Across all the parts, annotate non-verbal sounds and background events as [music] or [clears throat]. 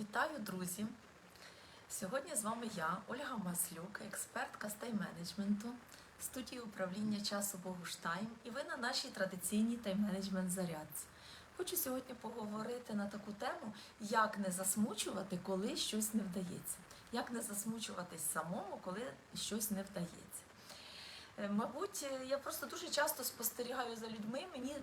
Вітаю, друзі! Сьогодні з вами я, Ольга Маслюк, експертка з тайм-менеджменту студії управління часу Богуштайм, і ви на нашій традиційній тайм-менеджмент зарядці. Хочу сьогодні поговорити на таку тему, як не засмучувати, коли щось не вдається. Як не засмучуватись самому, коли щось не вдається. Е, Мабуть, е, я просто дуже часто спостерігаю за людьми. Мені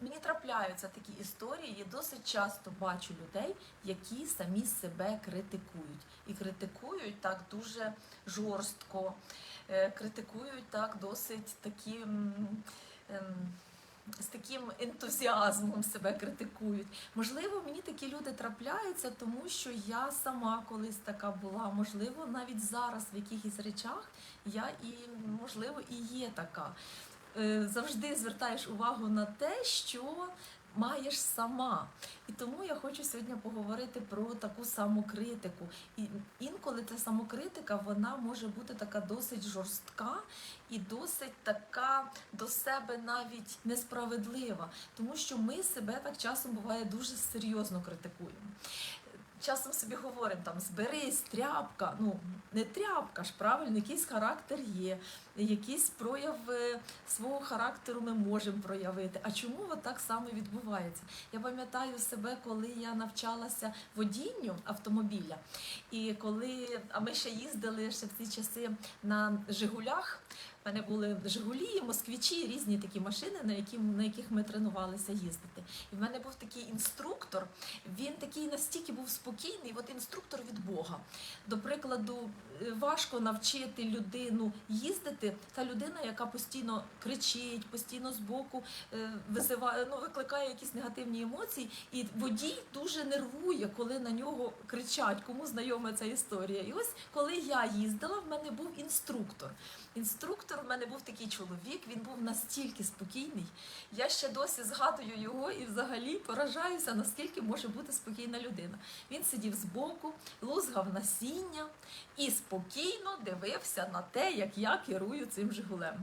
Мені трапляються такі історії, і досить часто бачу людей, які самі себе критикують. І критикують так дуже жорстко, е, критикують так досить таким. ем, З таким ентузіазмом себе критикують. Можливо, мені такі люди трапляються, тому що я сама колись така була. Можливо, навіть зараз в якихось речах я і можливо і є така завжди звертаєш увагу на те, що маєш сама. І тому я хочу сьогодні поговорити про таку самокритику. І інколи ця самокритика вона може бути така досить жорстка і досить така до себе навіть несправедлива, тому що ми себе так часом буває дуже серйозно критикуємо. Часом собі говоримо там зберись, тряпка. Ну не тряпка ж, правильно, якийсь характер є, якийсь прояв е, свого характеру ми можемо проявити. А чому от так само відбувається? Я пам'ятаю себе, коли я навчалася водінню автомобіля, і коли а ми ще їздили ще в ці часи на Жигулях. У мене були Жигулі, москвічі, різні такі машини, на які на яких ми тренувалися їздити. І в мене був такий інструктор. Він такий настільки був спокійний, от інструктор від Бога. До прикладу, е, важко навчити людину їздити. Та людина, яка постійно кричить, постійно збоку е, визиває, ну, викликає якісь негативні емоції, і водій дуже нервує, коли на нього кричать, кому знайома ця історія. І ось коли я їздила, в мене був інструктор. Інструктор в мене був такий чоловік, він був настільки спокійний. Я ще досі згадую його і взагалі поражаюся, наскільки може бути спокійна людина. Він сидів збоку, лузгав насіння і спокійно дивився на те, як я керую цим Жигулем.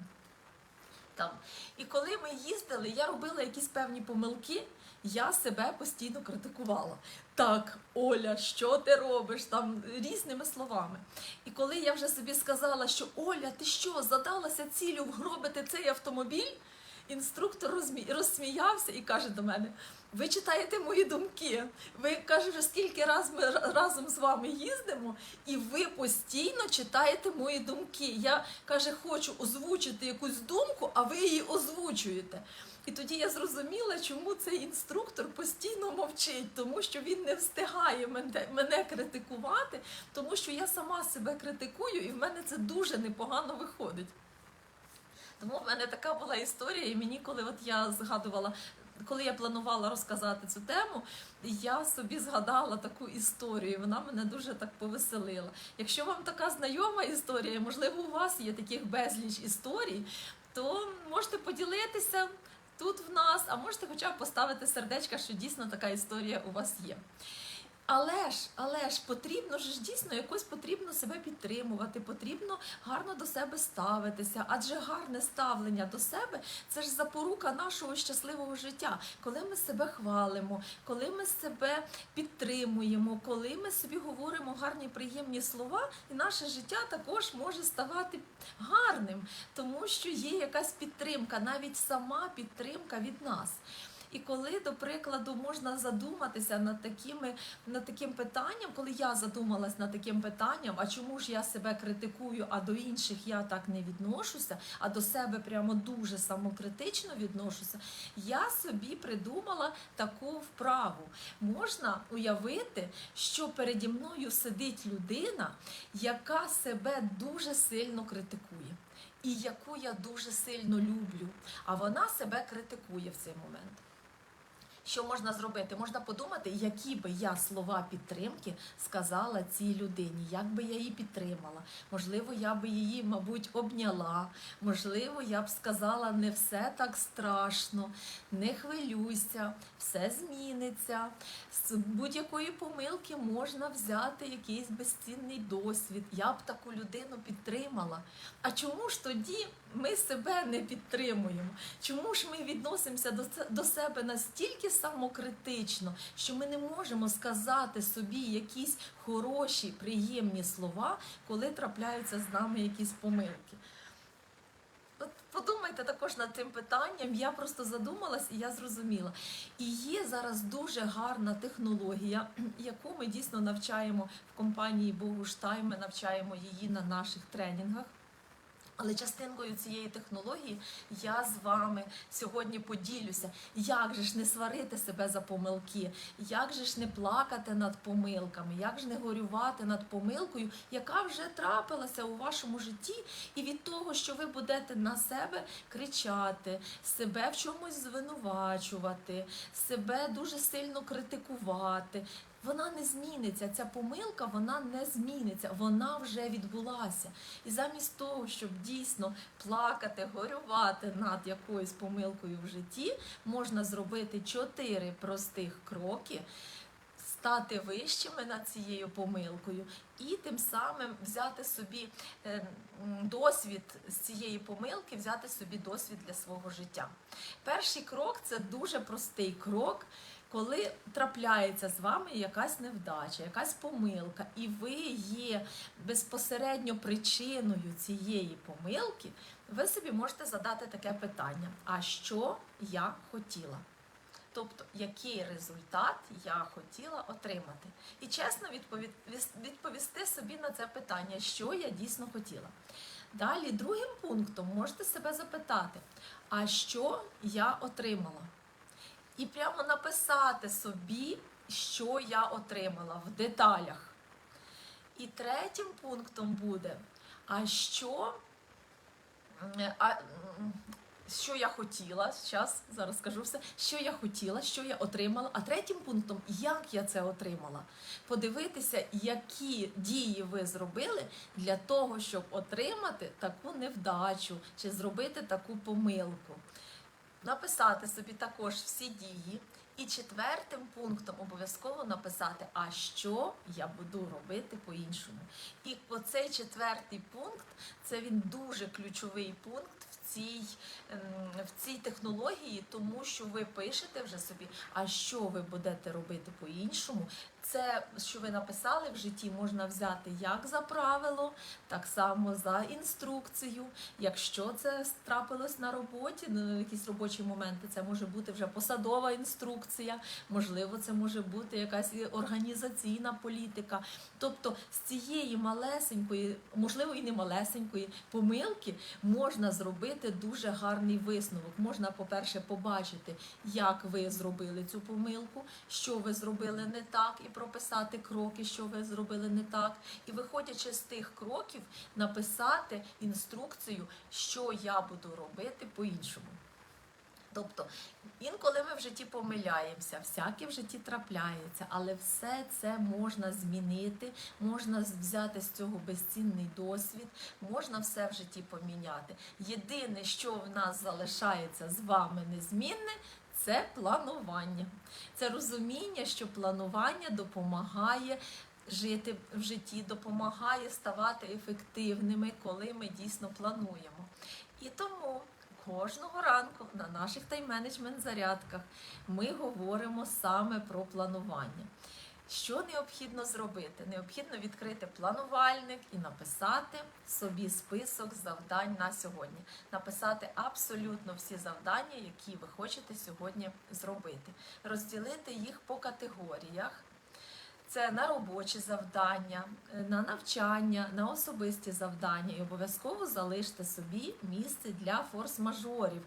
Там. І коли ми їздили, я робила якісь певні помилки, я себе постійно критикувала. Так, Оля, що ти робиш? Там різними словами. І коли я вже собі сказала, що Оля, ти що, задалася цілю вгробити цей автомобіль? Інструктор розсміявся і каже до мене: ви читаєте мої думки. Ви каже, вже скільки раз ми разом з вами їздимо, і ви постійно читаєте мої думки. Я каже, хочу озвучити якусь думку, а ви її озвучуєте. І тоді я зрозуміла, чому цей інструктор постійно мовчить, тому що він не встигає мене, критикувати, тому що я сама себе критикую, і в мене це дуже непогано виходить. Тому в мене така була історія, і мені, коли от я згадувала, коли я планувала розказати цю тему, я собі згадала таку історію. Вона мене дуже так повеселила. Якщо вам така знайома історія, можливо, у вас є таких безліч історій, то можете поділитися тут в нас, а можете хоча б поставити сердечка, що дійсно така історія у вас є. Але ж, але ж потрібно ж дійсно якось потрібно себе підтримувати, потрібно гарно до себе ставитися, адже гарне ставлення до себе це ж запорука нашого щасливого життя. Коли ми себе хвалимо, коли ми себе підтримуємо, коли ми собі говоримо гарні приємні слова, і наше життя також може ставати гарним, тому що є якась підтримка, навіть сама підтримка від нас. І коли, до прикладу, можна задуматися над такими над таким питанням, коли я задумалась над таким питанням, а чому ж я себе критикую, а до інших я так не відношуся, а до себе прямо дуже самокритично відношуся, я собі придумала таку вправу. Можна уявити, що переді мною сидить людина, яка себе дуже сильно критикує. І яку я дуже сильно люблю, а вона себе критикує в цей момент. Що можна зробити? Можна подумати, які би я слова підтримки сказала цій людині, як би я її підтримала. Можливо, я би її, мабуть, обняла. Можливо, я б сказала, не все так страшно, не хвилюйся, все зміниться. З будь-якої помилки можна взяти якийсь безцінний досвід. Я б таку людину підтримала. А чому ж тоді ми себе не підтримуємо? Чому ж ми відносимося до, до себе настільки самокритично, що ми не можемо сказати собі якісь хороші, приємні слова, коли трапляються з нами якісь помилки? От подумайте також над цим питанням. Я просто задумалась і я зрозуміла. І є зараз дуже гарна технологія, [clears throat] яку ми дійсно навчаємо в компанії Богуштайм, ми навчаємо її на наших тренінгах. Але частинкою цієї технології я з вами сьогодні поділюся, як же ж не сварити себе за помилки, як же ж не плакати над помилками, як ж не горювати над помилкою, яка вже трапилася у вашому житті, і від того, що ви будете на себе кричати, себе в чомусь звинувачувати, себе дуже сильно критикувати. Вона не зміниться, ця помилка вона не зміниться, вона вже відбулася. І замість того, щоб дійсно плакати, горювати над якоюсь помилкою в житті, можна зробити чотири простих кроки, стати вищими над цією помилкою і тим самим взяти собі е, досвід з цієї помилки, взяти собі досвід для свого життя. Перший крок це дуже простий крок. Коли трапляється з вами якась невдача, якась помилка, і ви є безпосередньо причиною цієї помилки, ви собі можете задати таке питання: а що я хотіла? Тобто, який результат я хотіла отримати? І чесно відповісти собі на це питання, що я дійсно хотіла. Далі, другим пунктом можете себе запитати, а що я отримала? І прямо написати собі, що я отримала в деталях. І третім пунктом буде, а що, а, що я хотіла, зараз, зараз скажу все, що я хотіла, що я отримала. А третім пунктом, як я це отримала. Подивитися, які дії ви зробили для того, щоб отримати таку невдачу чи зробити таку помилку написати собі також всі дії. І четвертим пунктом обов'язково написати, а що я буду робити по-іншому. І оцей четвертий пункт це він дуже ключовий пункт в цій, ем, в цій технології, тому що ви пишете вже собі, а що ви будете робити по-іншому. Це, що ви написали в житті, можна взяти як за правило, так само за інструкцію. Якщо це трапилось на роботі, ну, якісь робочі моменти, це може бути вже посадова інструкція, можливо, це може бути якась організаційна політика. Тобто з цієї малесенької, можливо, і не малесенької помилки можна зробити дуже гарний висновок. Можна, по-перше, побачити, як ви зробили цю помилку, що ви зробили не так, і прописати кроки, що ви зробили не так. І виходячи з тих кроків, написати інструкцію, що я буду робити по-іншому. Тобто, інколи ми в житті помиляємося, всяке в житті трапляється, але все це можна змінити, можна взяти з цього безцінний досвід, можна все в житті поміняти. Єдине, що в нас залишається з вами незмінне, це планування. Це розуміння, що планування допомагає жити в житті, допомагає ставати ефективними, коли ми дійсно плануємо. І тому кожного ранку на наших тайм-менеджмент зарядках ми говоримо саме про планування. Що необхідно зробити? Необхідно відкрити планувальник і написати собі список завдань на сьогодні. Написати абсолютно всі завдання, які ви хочете сьогодні зробити. Розділити їх по категоріях. Це на робочі завдання, е, на навчання, на особисті завдання. І обов'язково залиште собі місце для форс-мажорів.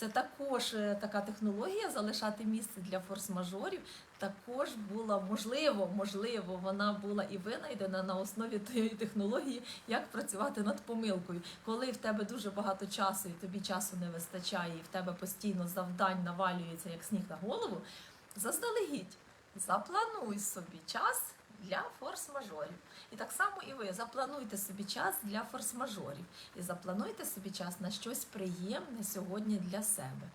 Це також е, така технологія залишати місце для форс-мажорів. Також була можливо, можливо, вона була і винайдена на основі тієї технології, як працювати над помилкою. Коли в тебе дуже багато часу і тобі часу не вистачає, і в тебе постійно завдань навалюється як сніг на голову, заздалегідь заплануй собі час для форс-мажорів. І так само і ви заплануйте собі час для форс-мажорів. І заплануйте собі час на щось приємне сьогодні для себе.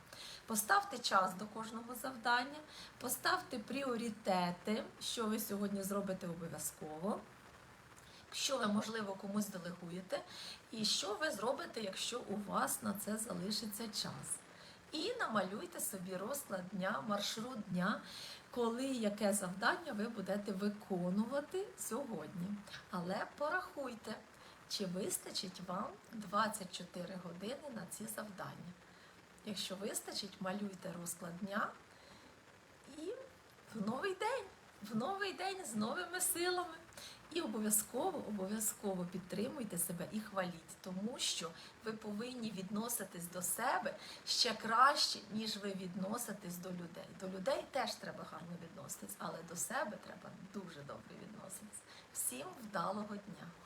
Поставте час до кожного завдання, поставте пріоритети, що ви сьогодні зробите обов'язково. що ви, можливо, комусь делегуєте, і що ви зробите, якщо у вас на це залишиться час. І намалюйте собі розклад дня, маршрут дня, коли яке завдання ви будете виконувати сьогодні. Але порахуйте, чи вистачить вам 24 години на ці завдання. Якщо вистачить, малюйте розклад дня і в новий день, в новий день з новими силами. І обов'язково, обов'язково підтримуйте себе і хваліть, тому що ви повинні відноситись до себе ще краще, ніж ви відноситесь до людей. До людей теж треба гарно відноситись, але до себе треба дуже добре відноситись. Всім вдалого дня!